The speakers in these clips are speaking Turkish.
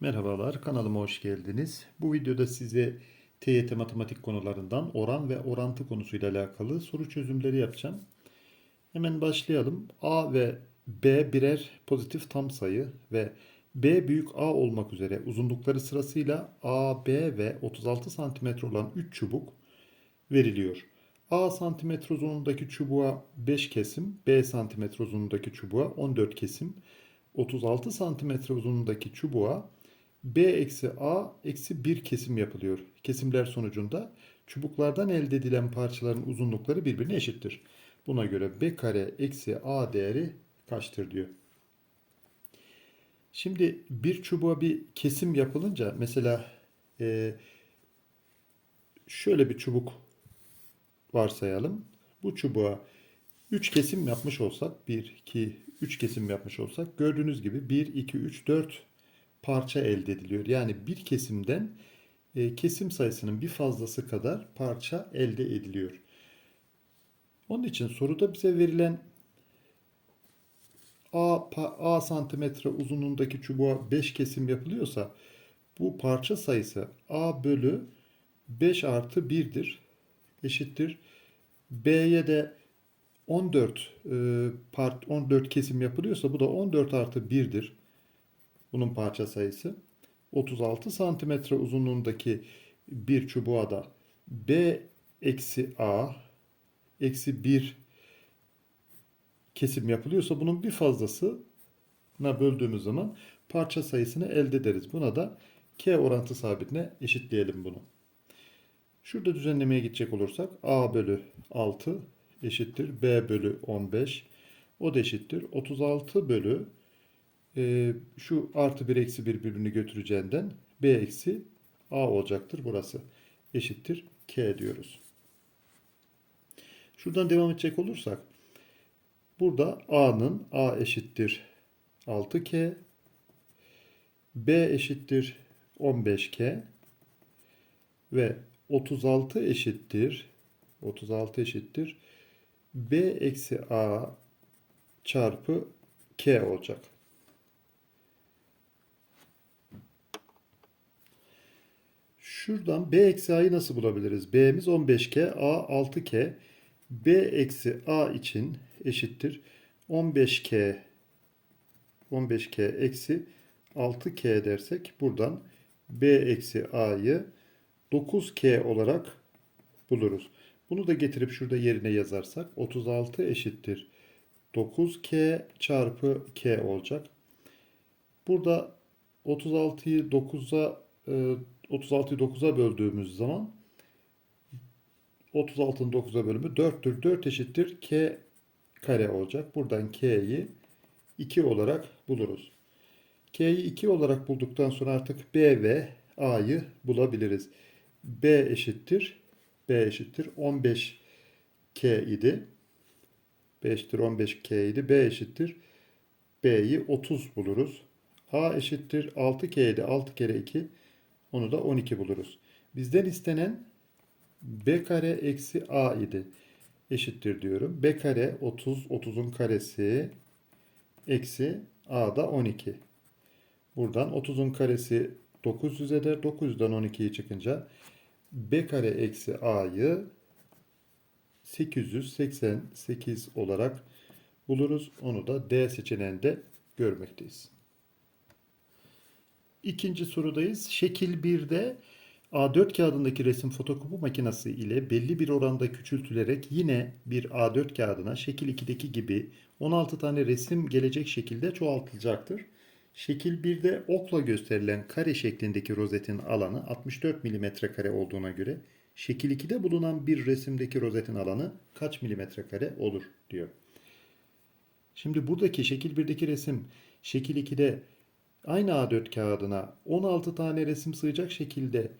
Merhabalar, kanalıma hoş geldiniz. Bu videoda size TYT matematik konularından oran ve orantı konusuyla alakalı soru çözümleri yapacağım. Hemen başlayalım. A ve B birer pozitif tam sayı ve B büyük A olmak üzere uzunlukları sırasıyla A, B ve 36 cm olan 3 çubuk veriliyor. A santimetre uzunluğundaki çubuğa 5 kesim, B santimetre uzunluğundaki çubuğa 14 kesim, 36 santimetre uzunluğundaki çubuğa B eksi A eksi 1 kesim yapılıyor. Kesimler sonucunda çubuklardan elde edilen parçaların uzunlukları birbirine eşittir. Buna göre B kare eksi A değeri kaçtır diyor. Şimdi bir çubuğa bir kesim yapılınca mesela e, şöyle bir çubuk varsayalım. Bu çubuğa 3 kesim yapmış olsak 1, 2, 3 kesim yapmış olsak gördüğünüz gibi 1, 2, 3, 4 parça elde ediliyor. Yani bir kesimden e, kesim sayısının bir fazlası kadar parça elde ediliyor. Onun için soruda bize verilen A, A santimetre uzunluğundaki çubuğa 5 kesim yapılıyorsa bu parça sayısı A bölü 5 artı 1'dir. Eşittir. B'ye de 14 e, part 14 kesim yapılıyorsa bu da 14 artı 1'dir. Bunun parça sayısı. 36 santimetre uzunluğundaki bir çubuğa da B eksi A eksi 1 kesim yapılıyorsa bunun bir fazlasına böldüğümüz zaman parça sayısını elde ederiz. Buna da K orantı sabitine eşitleyelim bunu. Şurada düzenlemeye gidecek olursak A bölü 6 eşittir B bölü 15. O da eşittir. 36 bölü e, şu artı 1 eksi 1 birbirini götüreceğinden B eksi A olacaktır burası. Eşittir K diyoruz. Şuradan devam edecek olursak burada A'nın A eşittir 6K B eşittir 15K ve 36 eşittir 36 eşittir B eksi A çarpı K olacak. Şuradan B eksi A'yı nasıl bulabiliriz? B'miz 15K, A 6K. B eksi A için eşittir. 15K 15K eksi 6K dersek buradan B eksi A'yı 9K olarak buluruz. Bunu da getirip şurada yerine yazarsak 36 eşittir. 9K çarpı K olacak. Burada 36'yı 9'a 36'yı 9'a böldüğümüz zaman 36'ın 9'a bölümü 4'tür. 4 eşittir K kare olacak. Buradan K'yi 2 olarak buluruz. K'yi 2 olarak bulduktan sonra artık B ve A'yı bulabiliriz. B eşittir. B eşittir 15 K idi. B eşittir 15 K idi. B eşittir. B'yi 30 buluruz. A eşittir 6 K idi. 6 kere 2 onu da 12 buluruz. Bizden istenen B kare eksi A idi. Eşittir diyorum. B kare 30. 30'un karesi eksi A da 12. Buradan 30'un karesi 900 eder. 900'den 12'yi çıkınca B kare eksi A'yı 888 olarak buluruz. Onu da D seçeneğinde görmekteyiz. İkinci sorudayız. Şekil 1'de A4 kağıdındaki resim fotokopi makinesi ile belli bir oranda küçültülerek yine bir A4 kağıdına şekil 2'deki gibi 16 tane resim gelecek şekilde çoğaltılacaktır. Şekil 1'de okla gösterilen kare şeklindeki rozetin alanı 64 mm kare olduğuna göre şekil 2'de bulunan bir resimdeki rozetin alanı kaç milimetre kare olur diyor. Şimdi buradaki şekil 1'deki resim şekil 2'de aynı A4 kağıdına 16 tane resim sığacak şekilde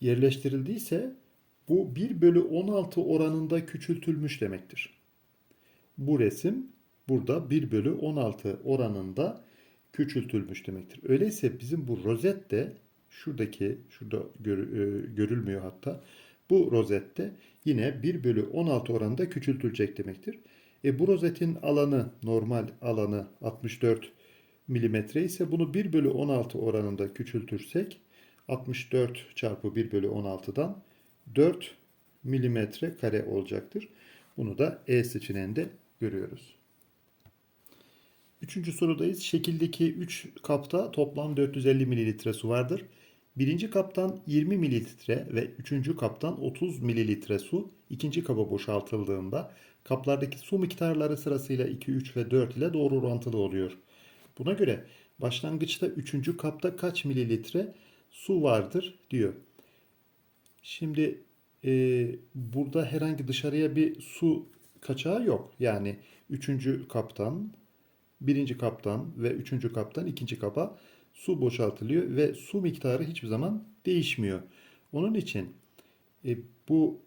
yerleştirildiyse bu 1 bölü 16 oranında küçültülmüş demektir. Bu resim burada 1 bölü 16 oranında küçültülmüş demektir. Öyleyse bizim bu rozet de şuradaki şurada gör, e, görülmüyor hatta bu rozette yine 1 bölü 16 oranında küçültülecek demektir. E bu rozetin alanı normal alanı 64 milimetre ise bunu 1 bölü 16 oranında küçültürsek 64 çarpı 1 bölü 16'dan 4 milimetre kare olacaktır. Bunu da E seçeneğinde görüyoruz. Üçüncü sorudayız. Şekildeki 3 kapta toplam 450 mililitre su vardır. Birinci kaptan 20 mililitre ve üçüncü kaptan 30 mililitre su ikinci kaba boşaltıldığında kaplardaki su miktarları sırasıyla 2, 3 ve 4 ile doğru orantılı oluyor. Buna göre başlangıçta üçüncü kapta kaç mililitre su vardır diyor. Şimdi e, burada herhangi dışarıya bir su kaçağı yok. Yani üçüncü kaptan, birinci kaptan ve üçüncü kaptan ikinci kapa su boşaltılıyor ve su miktarı hiçbir zaman değişmiyor. Onun için e, bu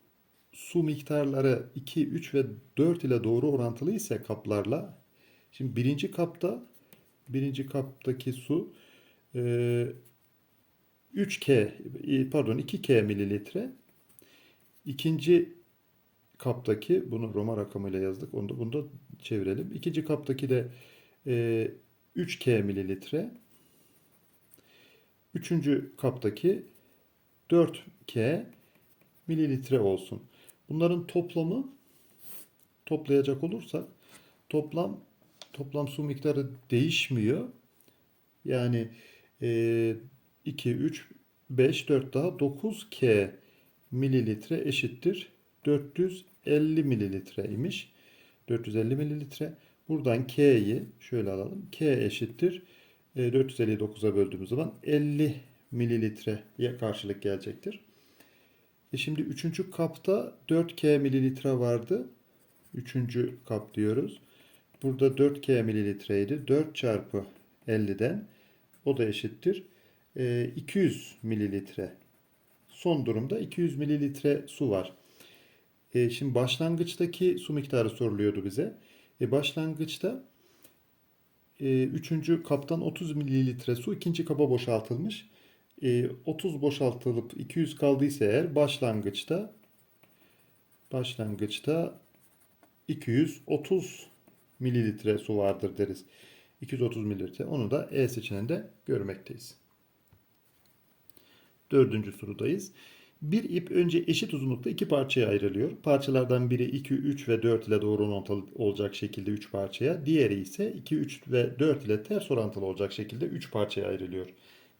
su miktarları 2, 3 ve 4 ile doğru orantılı ise kaplarla şimdi birinci kapta birinci kaptaki su e, 3K e, pardon 2K mililitre ikinci kaptaki bunu Roma rakamıyla yazdık. Onu da, bunu da çevirelim. İkinci kaptaki de e, 3K mililitre. Üçüncü kaptaki 4K mililitre olsun. Bunların toplamı toplayacak olursak toplam toplam su miktarı değişmiyor. Yani e, 2, 3, 5, 4 daha 9K mililitre eşittir 450 mililitre imiş. 450 mililitre. Buradan K'yi şöyle alalım. K eşittir. E, 450'yi 9'a böldüğümüz zaman 50 mililitreye karşılık gelecektir. E şimdi üçüncü kapta 4K mililitre vardı. Üçüncü kap diyoruz. Burada 4K mililitreydi. 4 çarpı 50'den o da eşittir. E, 200 mililitre. Son durumda 200 mililitre su var. E, şimdi başlangıçtaki su miktarı soruluyordu bize. E, başlangıçta e, üçüncü kaptan 30 mililitre su ikinci kaba boşaltılmış. E, 30 boşaltılıp 200 kaldıysa eğer başlangıçta başlangıçta 230 mililitre su vardır deriz. 230 mililitre. Onu da E seçeneğinde görmekteyiz. Dördüncü sorudayız. Bir ip önce eşit uzunlukta iki parçaya ayrılıyor. Parçalardan biri 2, 3 ve 4 ile doğru orantılı olacak şekilde 3 parçaya. Diğeri ise 2, 3 ve 4 ile ters orantılı olacak şekilde 3 parçaya ayrılıyor.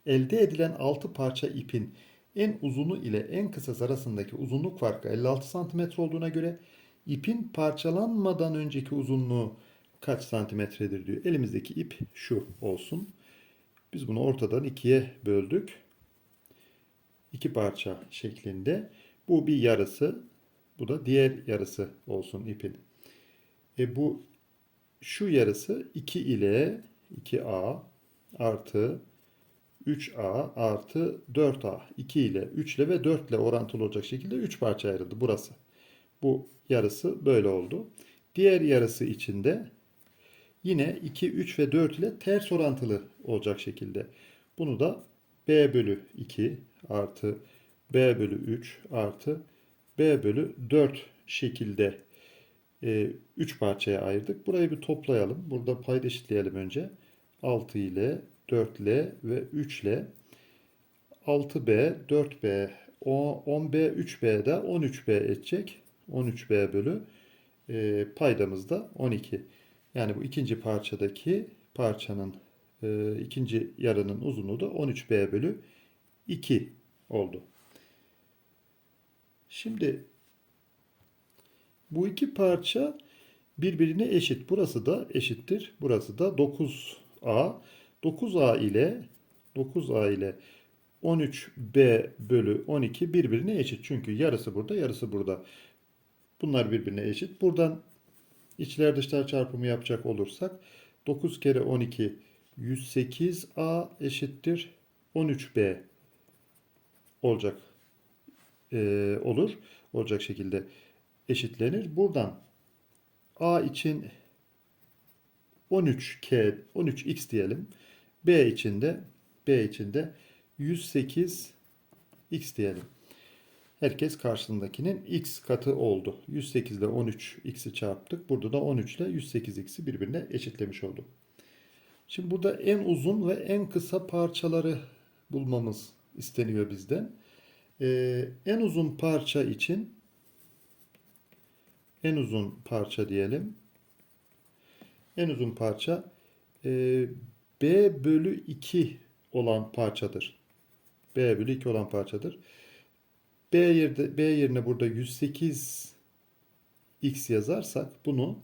Elde edilen 6 parça ipin en uzunu ile en kısası arasındaki uzunluk farkı 56 cm olduğuna göre ipin parçalanmadan önceki uzunluğu kaç santimetredir diyor. Elimizdeki ip şu olsun. Biz bunu ortadan ikiye böldük iki parça şeklinde. Bu bir yarısı. Bu da diğer yarısı olsun ipin. E bu şu yarısı 2 ile 2A artı 3A artı 4A. 2 ile 3 ile ve 4 ile orantılı olacak şekilde 3 parça ayrıldı burası. Bu yarısı böyle oldu. Diğer yarısı içinde yine 2, 3 ve 4 ile ters orantılı olacak şekilde. Bunu da B bölü 2 artı B bölü 3 artı B bölü 4 şekilde 3 e, parçaya ayırdık. Burayı bir toplayalım. Burada payda eşitleyelim önce. 6 ile 4 ile ve 3 ile 6B, 4B, 10B, 3B de 13B edecek. 13B bölü e, paydamız da 12. Yani bu ikinci parçadaki parçanın e, ikinci yarının uzunluğu da 13B bölü 2 oldu. Şimdi bu iki parça birbirine eşit. Burası da eşittir. Burası da 9A. 9A ile 9A ile 13B bölü 12 birbirine eşit. Çünkü yarısı burada, yarısı burada. Bunlar birbirine eşit. Buradan içler dışlar çarpımı yapacak olursak 9 kere 12 108A eşittir 13B olacak e, olur. Olacak şekilde eşitlenir. Buradan A için 13K 13X diyelim. B için de B için de 108 X diyelim. Herkes karşısındakinin X katı oldu. 108 ile 13 X'i çarptık. Burada da 13 ile 108 X'i birbirine eşitlemiş olduk. Şimdi burada en uzun ve en kısa parçaları bulmamız isteniyor bizden. Ee, en uzun parça için en uzun parça diyelim. En uzun parça e, B bölü 2 olan parçadır. B bölü 2 olan parçadır. B, yerde, B yerine burada 108 x yazarsak bunu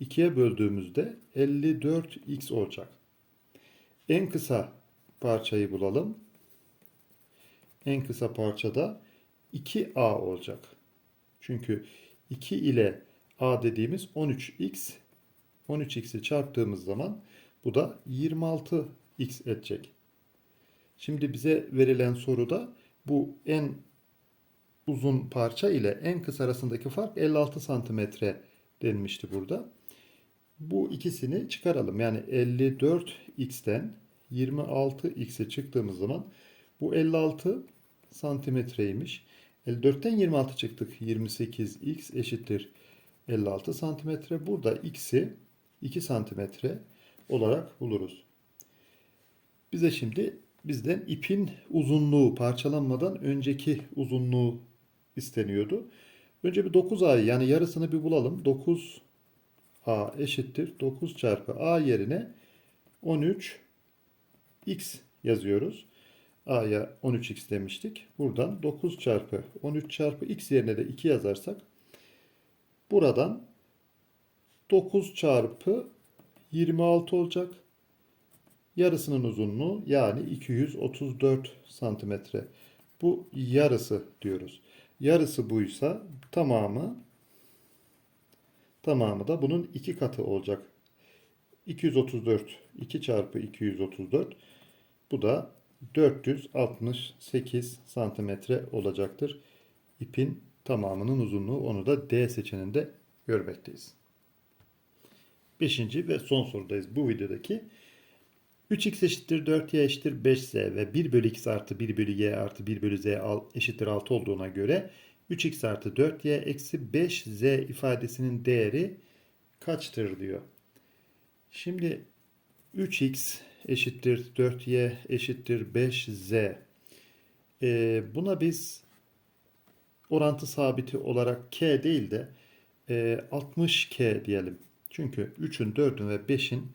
2'ye böldüğümüzde 54x olacak. En kısa parçayı bulalım. En kısa parçada 2a olacak. Çünkü 2 ile a dediğimiz 13x 13x'i çarptığımız zaman bu da 26x edecek. Şimdi bize verilen soruda bu en uzun parça ile en kısa arasındaki fark 56 santimetre denmişti burada. Bu ikisini çıkaralım. Yani 54x'ten 26x'e çıktığımız zaman bu 56 santimetreymiş. 54'ten 26 çıktık. 28x eşittir 56 santimetre. Burada x'i 2 santimetre olarak buluruz. Bize şimdi bizden ipin uzunluğu parçalanmadan önceki uzunluğu isteniyordu. Önce bir 9a'yı yani yarısını bir bulalım. 9a eşittir 9 çarpı a yerine 13 x yazıyoruz. a'ya 13x demiştik. Buradan 9 çarpı 13 çarpı x yerine de 2 yazarsak buradan 9 çarpı 26 olacak. Yarısının uzunluğu yani 234 santimetre. Bu yarısı diyoruz. Yarısı buysa tamamı tamamı da bunun iki katı olacak. 234 2 çarpı 234 bu da 468 santimetre olacaktır. İpin tamamının uzunluğu onu da D seçeneğinde görmekteyiz. Beşinci ve son sorudayız bu videodaki. 3x eşittir 4y eşittir 5z ve 1 bölü x artı 1 bölü y artı 1 bölü z eşittir 6 olduğuna göre 3x artı 4y eksi 5z ifadesinin değeri kaçtır diyor. Şimdi 3x eşittir 4y eşittir 5z. Ee, buna biz orantı sabiti olarak k değil de e, 60k diyelim. Çünkü 3'ün 4'ün ve 5'in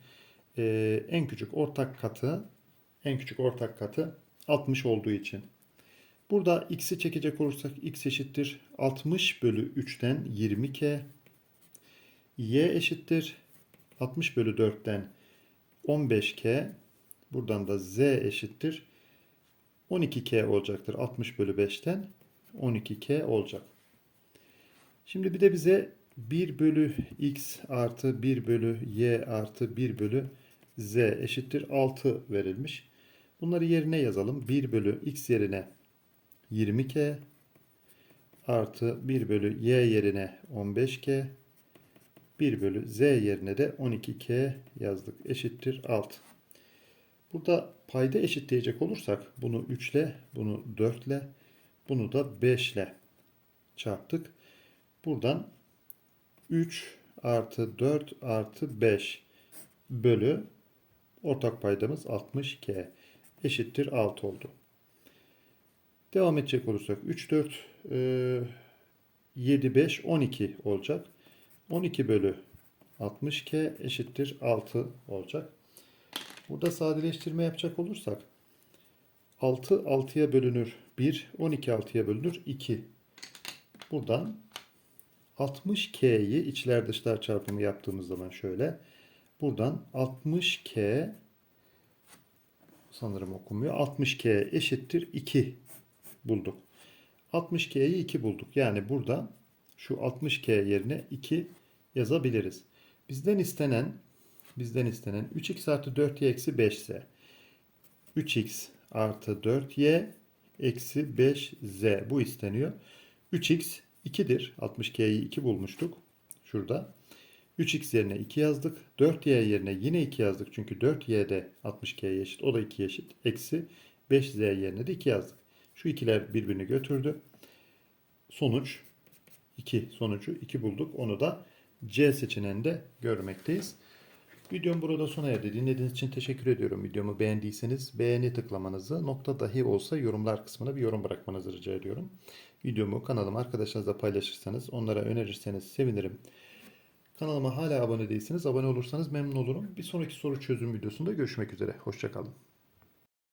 e, en küçük ortak katı en küçük ortak katı 60 olduğu için. Burada x'i çekecek olursak x eşittir 60 bölü 3'ten 20k. y eşittir 60 bölü 4'ten 15k. Buradan da z eşittir 12k olacaktır. 60 bölü 5'ten 12k olacak. Şimdi bir de bize 1 bölü x artı 1 bölü y artı 1 bölü z eşittir 6 verilmiş. Bunları yerine yazalım. 1 bölü x yerine 20k artı 1 bölü y yerine 15k 1 bölü z yerine de 12k yazdık. Eşittir 6. Burada payda eşitleyecek olursak bunu 3 ile bunu 4 ile bunu da 5 ile çarptık. Buradan 3 artı 4 artı 5 bölü ortak paydamız 60k eşittir 6 oldu. Devam edecek olursak 3 4 e, 7 5 12 olacak. 12 bölü 60k eşittir 6 olacak. Burada sadeleştirme yapacak olursak 6 6'ya bölünür 1, 12 6'ya bölünür 2. Buradan 60K'yi içler dışlar çarpımı yaptığımız zaman şöyle. Buradan 60K sanırım okunmuyor. 60K eşittir 2 bulduk. 60K'yi 2 bulduk. Yani burada şu 60K yerine 2 yazabiliriz. Bizden istenen bizden istenen 3x artı 4y eksi 5 ise 3x artı 4y eksi 5z bu isteniyor. 3x 2'dir. 60k'yi 2 bulmuştuk. Şurada. 3x yerine 2 yazdık. 4y yerine yine 2 yazdık. Çünkü 4y de 60k'ye eşit. O da 2 eşit. Eksi 5z yerine de 2 yazdık. Şu ikiler birbirini götürdü. Sonuç 2 sonucu 2 bulduk. Onu da C seçeneğinde görmekteyiz. Videom burada sona erdi. Dinlediğiniz için teşekkür ediyorum. Videomu beğendiyseniz beğeni tıklamanızı, nokta dahi olsa yorumlar kısmına bir yorum bırakmanızı rica ediyorum. Videomu kanalıma arkadaşlarınızla paylaşırsanız, onlara önerirseniz sevinirim. Kanalıma hala abone değilseniz abone olursanız memnun olurum. Bir sonraki soru çözüm videosunda görüşmek üzere. Hoşçakalın.